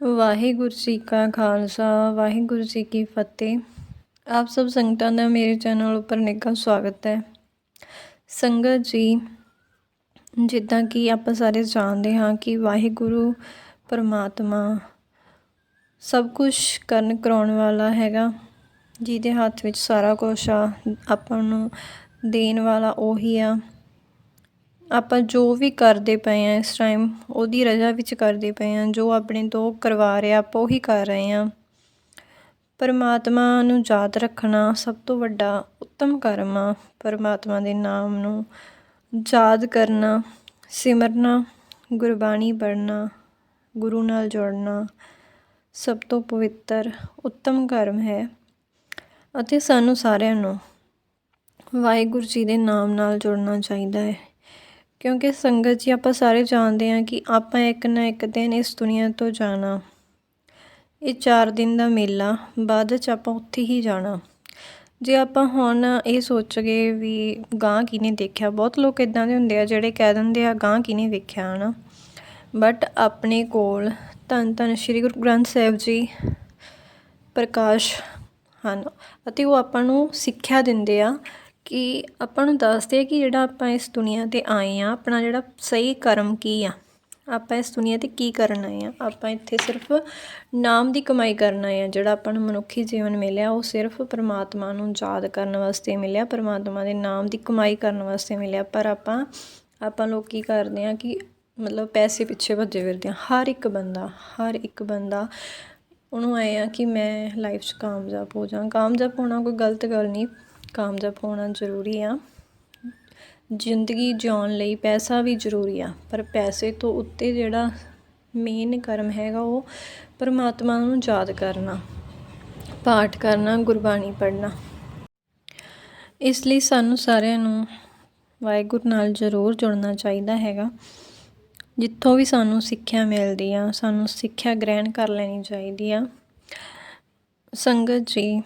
ਵਾਹਿਗੁਰੂ ਜੀ ਕਾ ਖਾਲਸਾ, ਵਾਹਿਗੁਰੂ ਜੀ ਕੀ ਫਤਿਹ। ਆਪ ਸਭ ਸੰਗਤਾਂ ਦਾ ਮੇਰੇ ਚੈਨਲ ਉੱਪਰ ਨਿੱਘਾ ਸਵਾਗਤ ਹੈ। ਸੰਗਤ ਜੀ, ਜਿੱਦਾਂ ਕਿ ਆਪਾਂ ਸਾਰੇ ਜਾਣਦੇ ਹਾਂ ਕਿ ਵਾਹਿਗੁਰੂ ਪਰਮਾਤਮਾ ਸਭ ਕੁਝ ਕਰਨ ਕਰਾਉਣ ਵਾਲਾ ਹੈਗਾ, ਜਿਹਦੇ ਹੱਥ ਵਿੱਚ ਸਾਰਾ ਕੁਝ ਆ, ਆਪਾਂ ਨੂੰ ਦੇਣ ਵਾਲਾ ਉਹੀ ਆ। ਆਪਾਂ ਜੋ ਵੀ ਕਰਦੇ ਪਏ ਹਾਂ ਇਸ ਟਾਈਮ ਉਹਦੀ ਰਜ਼ਾ ਵਿੱਚ ਕਰਦੇ ਪਏ ਹਾਂ, ਜੋ ਆਪਣੇ ਤੋਂ ਕਰਵਾ ਰਿਹਾ, ਆਪਾਂ ਉਹੀ ਕਰ ਰਹੇ ਹਾਂ। ਪਰਮਾਤਮਾ ਨੂੰ ਯਾਦ ਰੱਖਣਾ ਸਭ ਤੋਂ ਵੱਡਾ ਉੱਤਮ ਕਰਮ ਆ, ਪਰਮਾਤਮਾ ਦੇ ਨਾਮ ਨੂੰ ਯਾਦ ਕਰਨਾ, ਸਿਮਰਨਾ, ਗੁਰਬਾਣੀ ਪੜ੍ਹਨਾ, ਗੁਰੂ ਨਾਲ ਜੁੜਨਾ ਸਭ ਤੋਂ ਪਵਿੱਤਰ, ਉੱਤਮ ਕਰਮ ਹੈ। ਅਤੇ ਸਾਨੂੰ ਸਾਰਿਆਂ ਨੂੰ ਵਾਹਿਗੁਰੂ ਜੀ ਦੇ ਨਾਮ ਨਾਲ ਜੁੜਨਾ ਚਾਹੀਦਾ ਹੈ। ਕਿਉਂਕਿ ਸੰਗਤ ਜੀ, ਆਪਾਂ ਸਾਰੇ ਜਾਣਦੇ ਹਾਂ ਕਿ ਆਪਾਂ ਇੱਕ ਨਾ ਇੱਕ ਦਿਨ ਇਸ ਦੁਨੀਆ ਤੋਂ ਜਾਣਾ। ਇਹ 4 ਦਿਨ ਦਾ ਮੇਲਾ, ਬਾਅਦ ਚ ਆਪਾਂ ਉੱਥੇ ਹੀ ਜਾਣਾ। ਜੇ ਆਪਾਂ ਹੁਣ ਇਹ ਸੋਚ ਗਏ ਵੀ ਗਾਂ ਕਿਨੇ ਦੇਖਿਆ, ਬਹੁਤ ਲੋਕ ਇਦਾਂ ਦੇ ਹੁੰਦੇ ਆ ਜਿਹੜੇ ਕਹਿ ਦਿੰਦੇ ਆ ਗਾਂ ਕਿਨੇ ਵੇਖਿਆ ਹਨਾ? ਬਟ ਆਪਣੇ ਕੋਲ ਧੰਨ ਧੰਨ ਸ਼੍ਰੀ ਗੁਰੂ ਗ੍ਰੰਥ ਸਾਹਿਬ ਜੀ, ਪ੍ਰਕਾਸ਼ ਹਨ ਅਤੇ ਉਹ ਆਪਾਂ ਨੂੰ ਸਿੱਖਿਆ ਦਿੰਦੇ ਆ ਕਿ ਆਪਾਂ ਨੂੰ ਦੱਸਦੇ ਆ ਕਿ ਜਿਹੜਾ ਆਪਾਂ ਇਸ ਦੁਨੀਆ 'ਤੇ ਆਏ ਆ, ਆਪਣਾ ਜਿਹੜਾ ਸਹੀ ਕਰਮ ਕੀ ਆ? ਆਪਾਂ ਇਸ ਦੁਨੀਆ 'ਤੇ ਕੀ ਕਰਨ ਆਏ ਆ? ਆਪਾਂ ਇੱਥੇ ਸਿਰਫ ਨਾਮ ਦੀ ਕਮਾਈ ਕਰਨ ਆਏ ਆ, ਜਿਹੜਾ ਆਪਾਂ ਨੂੰ ਮਨੁੱਖੀ ਜੀਵਨ ਮਿਲਿਆ, ਉਹ ਸਿਰਫ ਪਰਮਾਤਮਾ ਨੂੰ ਯਾਦ ਕਰਨ ਵਾਸਤੇ ਮਿਲਿਆ, ਪਰਮਾਤਮਾ ਦੇ ਨਾਮ ਦੀ ਕਮਾਈ ਕਰਨ ਵਾਸਤੇ ਮਿਲਿਆ। ਪਰ ਆਪਾਂ ਆਪਾਂ ਲੋਕ ਕੀ ਕਰਦੇ ਆ ਕਿ ਮਤਲਬ ਪੈਸੇ ਪਿੱਛੇ ਭੱਜੇ ਫਿਰਦੇ ਆ। ਹਰ ਇੱਕ ਬੰਦਾ, ਹਰ ਇੱਕ ਬੰਦਾ ਉਹਨੂੰ ਆਏ ਆ ਕਿ ਮੈਂ ਲਾਈਫ 'ਚ ਕਾਮਯਾਬ ਹੋ ਜਾਵਾਂ ਕਾਮਯਾਬ ਹੋਣਾ ਕੋਈ ਗਲਤ ਗੱਲ ਨਹੀਂ। ਕਾਮਯਾਬ ਹੋਣਾ ਜ਼ਰੂਰੀ ਆ। ਜ਼ਿੰਦਗੀ ਜਿਉਣ ਲਈ ਪੈਸਾ ਵੀ ਜ਼ਰੂਰੀ ਆ, ਪਰ ਪੈਸੇ ਤੋਂ ਉੱਤੇ ਜਿਹੜਾ ਮੇਨ ਕਰਮ ਹੈਗਾ ਉਹ ਪਰਮਾਤਮਾ ਨੂੰ ਯਾਦ ਕਰਨਾ, ਪਾਠ ਕਰਨਾ, ਗੁਰਬਾਣੀ ਪੜ੍ਹਨਾ। ਇਸ ਲਈ ਸਾਨੂੰ ਸਾਰਿਆਂ ਨੂੰ ਵਾਹਿਗੁਰੂ ਨਾਲ ਜ਼ਰੂਰ ਜੁੜਨਾ ਚਾਹੀਦਾ ਹੈਗਾ। ਜਿੱਥੋਂ ਵੀ ਸਾਨੂੰ ਸਿੱਖਿਆ ਮਿਲਦੀ ਆ, ਸਾਨੂੰ ਸਿੱਖਿਆ ਗ੍ਰਹਿਣ ਕਰ ਲੈਣੀ ਚਾਹੀਦੀ ਆ। ਸੰਗਤ ਜੀ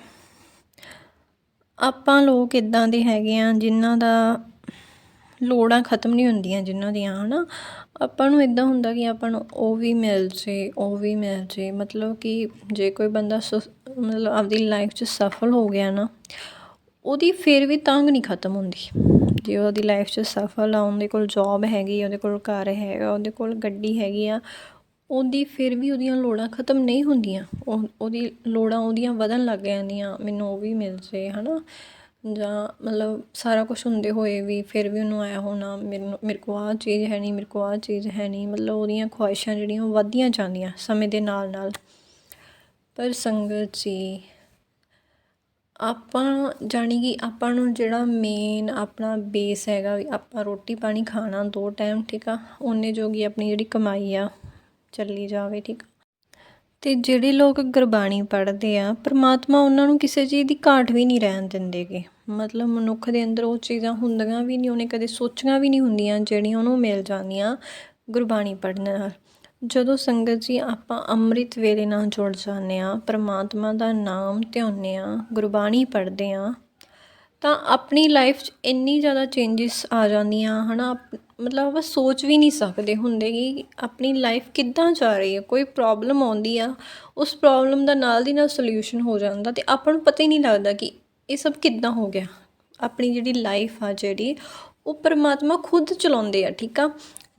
ਆਪਾਂ ਲੋਕ ਇੱਦਾਂ ਦੇ ਹੈਗੇ ਆ ਜਿਨ੍ਹਾਂ ਦਾ ਲੋੜਾਂ ਖਤਮ ਨਹੀਂ ਹੁੰਦੀਆਂ ਜਿਨ੍ਹਾਂ ਦੀਆਂ ਹੈ ਨਾ ਆਪਾਂ ਨੂੰ ਇੱਦਾਂ ਹੁੰਦਾ ਕਿ ਆਪਾਂ ਨੂੰ ਉਹ ਵੀ ਮਿਲ ਜੇ, ਉਹ ਵੀ ਮਿਲ ਜੇ। ਮਤਲਬ ਕਿ ਜੇ ਕੋਈ ਬੰਦਾ ਮਤਲਬ ਆਪਦੀ ਲਾਈਫ 'ਚ ਸਫਲ ਹੋ ਗਿਆ ਨਾ, ਉਹਦੀ ਫਿਰ ਵੀ ਤੰਗ ਨਹੀਂ ਖਤਮ ਹੁੰਦੀ। ਜੇ ਉਹਦੀ ਲਾਈਫ 'ਚ ਸਫਲ ਆ, ਉਹਦੇ ਕੋਲ ਜੌਬ ਹੈਗੀ ਉਹਦੇ ਕੋਲ ਘਰ ਹੈਗਾ, ਉਹਦੇ ਕੋਲ ਗੱਡੀ ਹੈਗੀ ਆ ਉਹਦੀ ਫਿਰ ਵੀ ਉਹਦੀਆਂ ਲੋੜਾਂ ਖਤਮ ਨਹੀਂ ਹੁੰਦੀਆਂ। ਉਹ, ਉਹਦੀ ਲੋੜਾਂ ਉਹਦੀਆਂ ਵਧਣ ਲੱਗ ਜਾਂਦੀਆਂ, ਮੈਨੂੰ ਉਹ ਵੀ ਮਿਲ ਜੇ ਨਾ ਜਾਂ ਮਤਲਬ ਸਾਰਾ ਕੁਝ ਹੁੰਦੇ ਹੋਏ ਵੀ ਫਿਰ ਵੀ ਉਹਨੂੰ ਆਇਆ ਹੋਣਾ ਮੈਨੂੰ ਮੇਰੇ ਕੋਲ ਆਹ ਚੀਜ਼ ਹੈ ਨਹੀਂ, ਮੇਰੇ ਕੋਲ ਆਹ ਚੀਜ਼ ਹੈ ਨਹੀਂ, ਮਤਲਬ ਉਹਦੀਆਂ ਖੁਆਇਸ਼ਾਂ ਜਿਹੜੀਆਂ ਉਹ ਵੱਧਦੀਆਂ ਜਾਂਦੀਆਂ ਸਮੇਂ ਦੇ ਨਾਲ ਨਾਲ। ਪਰ ਸੰਗਤ ਜੀ, ਆਪਾਂ ਜਾਣੀ ਕਿ ਆਪਾਂ ਨੂੰ ਜਿਹੜਾ ਮੇਨ ਆਪਣਾ ਬੇਸ ਹੈਗਾ ਵੀ ਆਪਾਂ ਰੋਟੀ ਪਾਣੀ ਖਾਣਾ ਦੋ ਟਾਈਮ ਠੀਕ ਆ? ਉਹਨੇ ਜੋਗੀ ਆਪਣੀ ਜਿਹੜੀ ਕਮਾਈ ਆ ਚੱਲੀ ਜਾਵੇ, ਠੀਕ ਤੇ ਜਿਹੜੇ ਲੋਕ ਗੁਰਬਾਣੀ ਪੜ੍ਹਦੇ ਆ, ਪ੍ਰਮਾਤਮਾ ਉਹਨਾਂ ਨੂੰ ਕਿਸੇ ਚੀਜ਼ ਦੀ ਘਾਟ ਵੀ ਨਹੀਂ ਰਹਿਣ ਦਿੰਦੇਗੇ। ਮਤਲਬ ਮਨੁੱਖ ਦੇ ਅੰਦਰ ਉਹ ਚੀਜ਼ਾਂ ਹੁੰਦੀਆਂ ਵੀ ਨਹੀਂ, ਉਹਨੇ ਕਦੇ ਸੋਚੀਆਂ ਵੀ ਨਹੀਂ ਹੁੰਦੀਆਂ ਜਿਹੜੀਆਂ ਉਹਨੂੰ ਮਿਲ ਜਾਂਦੀਆਂ ਗੁਰਬਾਣੀ ਪੜ੍ਹਨ ਨਾਲ। ਜਦੋਂ ਸੰਗਤ ਜੀ ਆਪਾਂ ਅੰਮ੍ਰਿਤ ਵੇਲੇ ਨਾਲ ਜੁੜ ਜਾਂਦੇ ਆ ਪ੍ਰਮਾਤਮਾ ਦਾ ਨਾਮ ਧਿਆਉਂਦੇ ਆ ਗੁਰਬਾਣੀ ਪੜ੍ਹਦੇ ਆ ਤਾਂ ਆਪਣੀ ਲਾਈਫ 'ਚ ਇੰਨੀ ਜ਼ਿਆਦਾ ਚੇਂਜਸ ਆ ਜਾਂਦੀਆਂ, ਹਨਾ? ਮਤਲਬ ਆਪਾਂ ਸੋਚ ਵੀ ਨਹੀਂ ਸਕਦੇ ਹੁੰਦੇ ਕਿ ਆਪਣੀ ਲਾਈਫ ਕਿੱਦਾਂ ਜਾ ਰਹੀ ਹੈ। ਕੋਈ ਪ੍ਰੋਬਲਮ ਆਉਂਦੀ ਆ, ਉਸ ਪ੍ਰੋਬਲਮ ਦਾ ਨਾਲ ਦੀ ਨਾਲ ਸੋਲੂਸ਼ਨ ਹੋ ਜਾਂਦਾ ਤੇ ਆਪਾਂ ਨੂੰ ਪਤਾ ਹੀ ਨਹੀਂ ਲੱਗਦਾ ਕਿ ਇਹ ਸਭ ਕਿੱਦਾਂ ਹੋ ਗਿਆ। ਆਪਣੀ ਜਿਹੜੀ ਲਾਈਫ ਆ ਜਿਹੜੀ, ਉਹ ਪਰਮਾਤਮਾ ਖੁਦ ਚਲਾਉਂਦੇ ਆ, ਠੀਕ ਆ?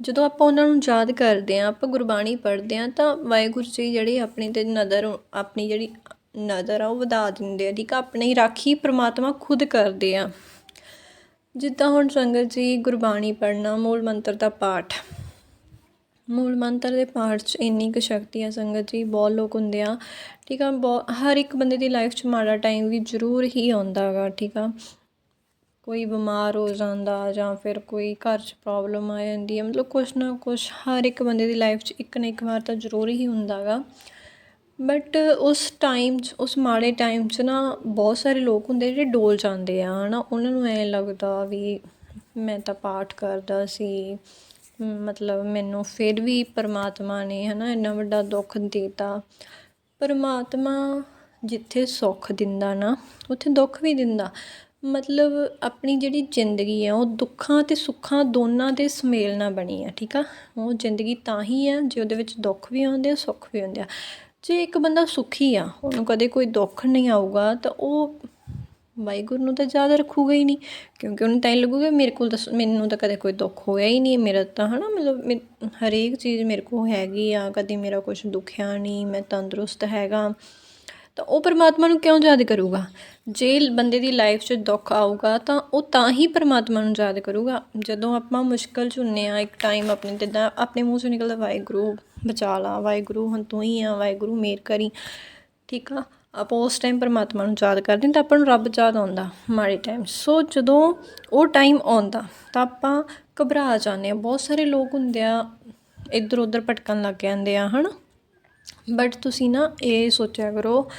ਜਦੋਂ ਆਪਾਂ ਉਹਨਾਂ ਨੂੰ ਯਾਦ ਕਰਦੇ ਆ ਆਪਾਂ ਗੁਰਬਾਣੀ ਪੜ੍ਹਦੇ ਆ ਤਾਂ ਵਾਹਿਗੁਰੂ ਜੀ ਜਿਹੜੇ ਆਪਣੀ ਤੇ ਨਜ਼ਰ, ਆਪਣੀ ਜਿਹੜੀ ਨਜ਼ਰ ਆ, ਉਹ ਵਧਾ ਦਿੰਦੇ ਆ, ਠੀਕ ਆ? ਆਪਣੀ ਰਾਖੀ ਪਰਮਾਤਮਾ ਖੁਦ ਕਰਦੇ ਆ। ਜਿੱਦਾਂ ਹੁਣ ਸੰਗਤ ਜੀ ਗੁਰਬਾਣੀ ਪੜ੍ਹਨਾ, ਮੂਲ ਮੰਤਰ ਦਾ ਪਾਠ। ਮੂਲ ਮੰਤਰ ਦੇ ਪਾਠ 'ਚ ਇੰਨੀ ਕੁ ਸ਼ਕਤੀ ਆ ਸੰਗਤ ਜੀ, ਬਹੁਤ ਲੋਕ ਹੁੰਦੇ ਆ, ਠੀਕ ਆ, ਬਹੁ, ਹਰ ਇੱਕ ਬੰਦੇ ਦੀ ਲਾਈਫ 'ਚ ਮਾੜਾ ਟਾਈਮ ਵੀ ਜ਼ਰੂਰ ਹੀ ਆਉਂਦਾ ਗਾ, ਠੀਕ ਆ। ਕੋਈ ਬਿਮਾਰ ਹੋ ਜਾਂਦਾ ਜਾਂ ਫਿਰ ਕੋਈ ਘਰ 'ਚ ਪ੍ਰੋਬਲਮ ਆ ਜਾਂਦੀ ਹੈ ਮਤਲਬ ਕੁਛ ਨਾ ਕੁਛ ਹਰ ਇੱਕ ਬੰਦੇ ਦੀ ਲਾਈਫ 'ਚ ਇੱਕ ਨਾ ਇੱਕ ਵਾਰ ਤਾਂ ਜ਼ਰੂਰ ਹੀ ਹੁੰਦਾ ਗਾ। ਬਟ ਉਸ ਟਾਈਮ 'ਚ, ਉਸ ਮਾੜੇ ਟਾਈਮ 'ਚ ਨਾ ਬਹੁਤ ਸਾਰੇ ਲੋਕ ਹੁੰਦੇ ਜਿਹੜੇ ਡੋਲ ਜਾਂਦੇ ਆ ਹੈ ਨਾ ਉਹਨਾਂ ਨੂੰ ਐਂ ਲੱਗਦਾ ਵੀ ਮੈਂ ਤਾਂ ਪਾਠ ਕਰਦਾ ਸੀ। ਮਤਲਬ ਮੈਨੂੰ ਫਿਰ ਵੀ ਪਰਮਾਤਮਾ ਨੇ ਹੈ ਨਾ ਇੰਨਾ ਵੱਡਾ ਦੁੱਖ ਦਿੱਤਾ। ਪਰਮਾਤਮਾ ਜਿੱਥੇ ਸੁੱਖ ਦਿੰਦਾ ਨਾ, ਉੱਥੇ ਦੁੱਖ ਵੀ ਦਿੰਦਾ। ਮਤਲਬ ਆਪਣੀ ਜਿਹੜੀ ਜ਼ਿੰਦਗੀ ਆ, ਉਹ ਦੁੱਖਾਂ ਅਤੇ ਸੁੱਖਾਂ ਦੋਨਾਂ ਦੇ ਸੁਮੇਲ ਨਾਲ ਬਣੀ ਆ, ਠੀਕ ਆ? ਉਹ ਜ਼ਿੰਦਗੀ ਤਾਂ ਹੀ ਆ, ਜੇ ਉਹਦੇ ਵਿੱਚ ਦੁੱਖ ਵੀ ਆਉਂਦੇ ਆ, ਸੁੱਖ ਵੀ ਆਉਂਦੇ ਆ। ਜੇ ਇੱਕ ਬੰਦਾ ਸੁਖੀ ਆ, ਉਹਨੂੰ ਕਦੇ ਕੋਈ ਦੁੱਖ ਨਹੀਂ ਆਊਗਾ, ਤਾਂ ਉਹ ਵਾਹਿਗੁਰੂ ਨੂੰ ਤਾਂ ਜ਼ਿਆਦਾ ਰੱਖੂਗਾ ਹੀ ਨਹੀਂ, ਕਿਉਂਕਿ ਉਹਨੂੰ ਤਾਂ ਹੀ ਲੱਗੂਗਾ ਮੇਰੇ ਕੋਲ ਤਾਂ ਮੈਨੂੰ ਤਾਂ ਕਦੇ ਕੋਈ ਦੁੱਖ ਹੋਇਆ ਹੀ ਨਹੀਂ, ਮੇਰਾ ਤਾਂ ਹਨਾ ਮਤਲਬ ਮੇ- ਹਰੇਕ ਚੀਜ਼ ਮੇਰੇ ਕੋਲ ਹੈਗੀ ਆ, ਕਦੇ ਮੇਰਾ ਕੁਝ ਦੁਖਿਆ ਨਹੀਂ, ਮੈਂ ਤੰਦਰੁਸਤ ਹੈਗਾ। ਤਾਂ ਉਹ ਪਰਮਾਤਮਾ ਨੂੰ ਕਿਉਂ ਯਾਦ ਕਰੂਗਾ? ਜੇ ਬੰਦੇ ਦੀ ਲਾਈਫ 'ਚ ਦੁੱਖ ਆਊਗਾ ਤਾਂ ਉਹ ਤਾਂ ਹੀ ਪਰਮਾਤਮਾ ਨੂੰ ਯਾਦ ਕਰੂਗਾ। ਜਦੋਂ ਆਪਾਂ ਮੁਸ਼ਕਲ 'ਚ ਹੁੰਨੇ ਆ, ਇੱਕ ਟਾਈਮ ਆਪਣੇ ਜਿੱਦਾਂ ਆਪਣੇ ਮੂੰਹ 'ਚੋਂ ਨਿਕਲਦਾ, ਵਾਹਿਗੁਰੂ ਬਚਾ ਲਾ, ਵਾਹਿਗੁਰੂ ਹੁਣ ਤੂੰ ਹੀ ਆ, ਵਾਹਿਗੁਰੂ ਮੇਰ ਕਰੀ। ਠੀਕ ਆ? ਆਪਾਂ ਉਸ ਟਾਈਮ ਪਰਮਾਤਮਾ ਨੂੰ ਯਾਦ ਕਰਦੇ ਹਾਂ ਤਾਂ ਆਪਾਂ ਨੂੰ ਰੱਬ ਯਾਦ ਆਉਂਦਾ ਮਾੜੇ ਟਾਈਮ ਸੋ ਜਦੋਂ ਉਹ ਟਾਈਮ ਆਉਂਦਾ ਤਾਂ ਆਪਾਂ ਘਬਰਾ ਜਾਂਦੇ ਆ ਬਹੁਤ ਸਾਰੇ ਲੋਕ ਹੁੰਦੇ ਆ ਇੱਧਰ ਉੱਧਰ ਭਟਕਣ ਲੱਗ ਜਾਂਦੇ ਆ, ਹਨਾ? ਬਟ ਤੁਸੀਂ ਨਾ ਇਹ ਸੋਚਿਆ ਕਰੋ,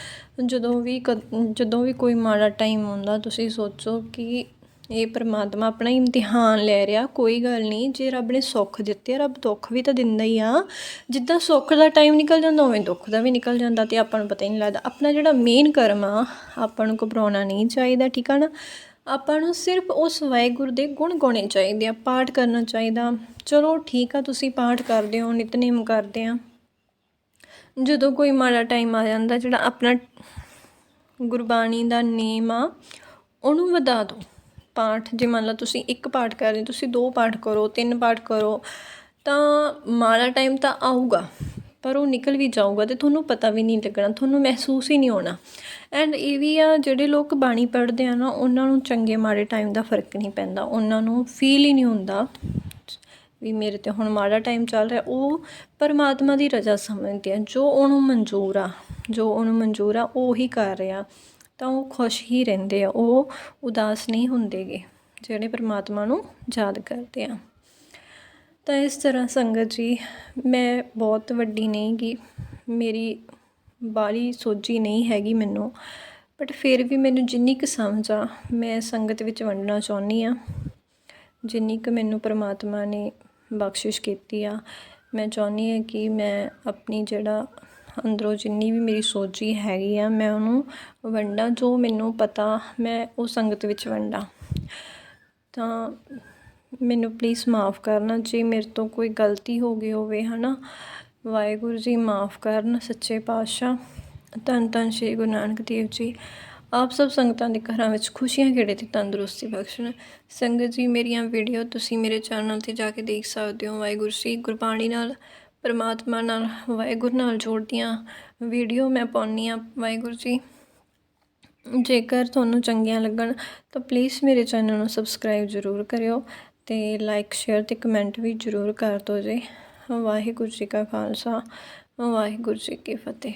ਜਦੋਂ ਵੀ ਕ ਜਦੋਂ ਵੀ ਕੋਈ ਮਾੜਾ ਟਾਈਮ ਆਉਂਦਾ, ਤੁਸੀਂ ਸੋਚੋ ਕਿ ਇਹ ਪਰਮਾਤਮਾ ਆਪਣਾ ਇਮਤਿਹਾਨ ਲੈ ਰਿਹਾ, ਕੋਈ ਗੱਲ ਨਹੀਂ, ਜੇ ਰੱਬ ਨੇ ਸੁੱਖ ਦਿੱਤੇ ਆ, ਰੱਬ ਦੁੱਖ ਵੀ ਤਾਂ ਦਿੰਦਾ ਹੀ ਆ। ਜਿੱਦਾਂ ਸੁੱਖ ਦਾ ਟਾਈਮ ਨਿਕਲ ਜਾਂਦਾ, ਉਵੇਂ ਦੁੱਖ ਦਾ ਵੀ ਨਿਕਲ ਜਾਂਦਾ ਤੇ ਆਪਾਂ ਨੂੰ ਪਤਾ ਹੀ ਨਹੀਂ ਲੱਗਦਾ। ਆਪਣਾ ਜਿਹੜਾ ਮੇਨ ਕਰਮ ਆ, ਆਪਾਂ ਨੂੰ ਘਬਰਾਉਣਾ ਨਹੀਂ ਚਾਹੀਦਾ, ਠੀਕ ਆ ਨਾ? ਆਪਾਂ ਨੂੰ ਸਿਰਫ ਉਸ ਵਾਹਿਗੁਰੂ ਦੇ ਗੁਣ ਗਾਉਣੇ ਚਾਹੀਦੇ ਆ, ਪਾਠ ਕਰਨਾ ਚਾਹੀਦਾ। ਚਲੋ ਠੀਕ ਆ, ਤੁਸੀਂ ਪਾਠ ਕਰਦੇ ਹੋ, ਨਿਤਨੇਮ ਕਰਦੇ ਆ। ਜਦੋਂ ਕੋਈ ਮਾੜਾ ਟਾਈਮ ਆ ਜਾਂਦਾ, ਜਿਹੜਾ ਆਪਣਾ ਗੁਰਬਾਣੀ ਦਾ ਨੇਮ ਆ, ਉਹਨੂੰ ਵਧਾ ਦਿਓ ਪਾਠ, ਜੇ ਮੰਨ ਲਓ ਤੁਸੀਂ ਇੱਕ ਪਾਠ ਕਰ ਰਹੇ ਤੁਸੀਂ ਦੋ ਪਾਠ ਕਰੋ, ਤਿੰਨ ਪਾਠ ਕਰੋ, ਤਾਂ ਮਾੜਾ ਟਾਈਮ ਤਾਂ ਆਊਗਾ, ਪਰ ਉਹ ਨਿਕਲ ਵੀ ਜਾਊਗਾ ਤੇ ਤੁਹਾਨੂੰ ਪਤਾ ਵੀ ਨਹੀਂ ਲੱਗਣਾ, ਤੁਹਾਨੂੰ ਮਹਿਸੂਸ ਹੀ ਨਹੀਂ ਹੋਣਾ। ਐਂਡ ਇਹ ਵੀ ਆ, ਜਿਹੜੇ ਲੋਕ ਬਾਣੀ ਪੜ੍ਹਦੇ ਆ ਨਾ, ਉਹਨਾਂ ਨੂੰ ਚੰਗੇ ਮਾੜੇ ਟਾਈਮ ਦਾ ਫ਼ਰਕ ਨਹੀਂ ਪੈਂਦਾ, ਉਹਨਾਂ ਨੂੰ ਫੀਲ ਹੀ ਨਹੀਂ ਹੁੰਦਾ। ਵੀ ਮੇਰੇ ਤੇ ਹੁਣ ਮਾੜਾ ਟਾਈਮ ਚੱਲ ਰਿਹਾ, ਉਹ ਪਰਮਾਤਮਾ ਦੀ ਰਜ਼ਾ ਸਮਝਦੇ ਆ ਜੋ ਉਹਨੂੰ ਮਨਜ਼ੂਰ ਆ, ਜੋ ਉਹਨੂੰ ਮਨਜ਼ੂਰ ਆ, ਉਹ ਹੀ ਕਰ ਰਿਹਾ। ਤਾਂ ਉਹ ਖੁਸ਼ ਹੀ ਰਹਿੰਦੇ ਆ, ਉਹ ਉਦਾਸ ਨਹੀਂ ਹੁੰਦੇਗੇ, ਜਿਹੜੇ ਪਰਮਾਤਮਾ ਨੂੰ ਯਾਦ ਕਰਦੇ ਆ। ਤਾਂ ਇਸ ਤਰ੍ਹਾਂ ਸੰਗਤ ਜੀ, ਮੈਂ ਬਹੁਤ ਵੱਡੀ ਨਹੀਂ ਗੀ, ਮੇਰੀ ਬਾਲੀ ਸੋਝੀ ਨਹੀਂ ਹੈਗੀ ਮੈਨੂੰ ਬਟ ਫਿਰ ਵੀ ਮੈਨੂੰ ਜਿੰਨੀ ਕੁ ਸਮਝ ਆ, ਮੈਂ ਸੰਗਤ ਵਿੱਚ ਵੰਡਣਾ ਚਾਹੁੰਦੀ ਆ, ਜਿੰਨੀ ਕੁ ਮੈਨੂੰ ਪਰਮਾਤਮਾ ਨੇ ਬਖਸ਼ਿਸ਼ ਕੀਤੀ ਆ। ਮੈਂ ਚਾਹੁੰਦੀ ਹਾਂ ਕਿ ਮੈਂ ਆਪਣੀ ਜਿਹੜਾ ਅੰਦਰੋਂ ਜਿੰਨੀ ਵੀ ਮੇਰੀ ਸੋਚੀ ਹੈਗੀ ਆ, ਮੈਂ ਉਹਨੂੰ ਵੰਡਾਂ, ਜੋ ਮੈਨੂੰ ਪਤਾ, ਮੈਂ ਉਹ ਸੰਗਤ ਵਿੱਚ ਵੰਡਾਂ। ਤਾਂ ਮੈਨੂੰ ਪਲੀਜ਼ ਮਾਫ ਕਰਨਾ, ਜੇ ਮੇਰੇ ਤੋਂ ਕੋਈ ਗਲਤੀ ਹੋ ਗਈ ਹੋਵੇ, ਹਨਾ। ਵਾਹਿਗੁਰੂ ਜੀ, ਮਾਫ ਕਰਨ, ਸੱਚੇ ਪਾਤਸ਼ਾਹ। ਧੰਨ ਧੰਨ ਸ਼੍ਰੀ ਗੁਰੂ ਨਾਨਕ ਦੇਵ ਜੀ। ਆਪ ਸਭ ਸੰਗਤਾਂ ਦੇ ਘਰਾਂ ਵਿੱਚ ਖੁਸ਼ੀਆਂ ਖੇੜੇ ਤੇ ਤੰਦਰੁਸਤੀ ਬਖਸ਼ਣ। ਸੰਗਤ ਜੀ, ਮੇਰੀਆਂ ਵੀਡੀਓ ਤੁਸੀਂ ਮੇਰੇ ਚੈਨਲ ਤੇ ਜਾ ਕੇ ਦੇਖ ਸਕਦੇ ਹੋ। ਵਾਹਿਗੁਰੂ ਜੀ ਗੁਰਬਾਣੀ ਨਾਲ, ਪਰਮਾਤਮਾ ਨਾਲ, ਵਾਹਿਗੁਰੂ ਨਾਲ ਜੋੜਦੀਆਂ ਵੀਡੀਓ ਮੈਂ ਪਾਉਂਦੀ ਆ ਵਾਹਿਗੁਰੂ ਜੀ, ਜੇਕਰ ਤੁਹਾਨੂੰ ਚੰਗੀਆਂ ਲੱਗਣ, ਤਾਂ ਪਲੀਜ਼ ਮੇਰੇ ਚੈਨਲ ਨੂੰ ਸਬਸਕ੍ਰਾਈਬ ਜ਼ਰੂਰ ਕਰਿਓ ਤੇ ਲਾਈਕ ਸ਼ੇਅਰ ਤੇ ਕਮੈਂਟ ਵੀ ਜ਼ਰੂਰ ਕਰ ਦਿਓ ਜੀ। ਵਾਹਿਗੁਰੂ ਜੀ ਕਾ ਖਾਲਸਾ, ਵਾਹਿਗੁਰੂ ਜੀ ਕੀ ਫਤਿਹ।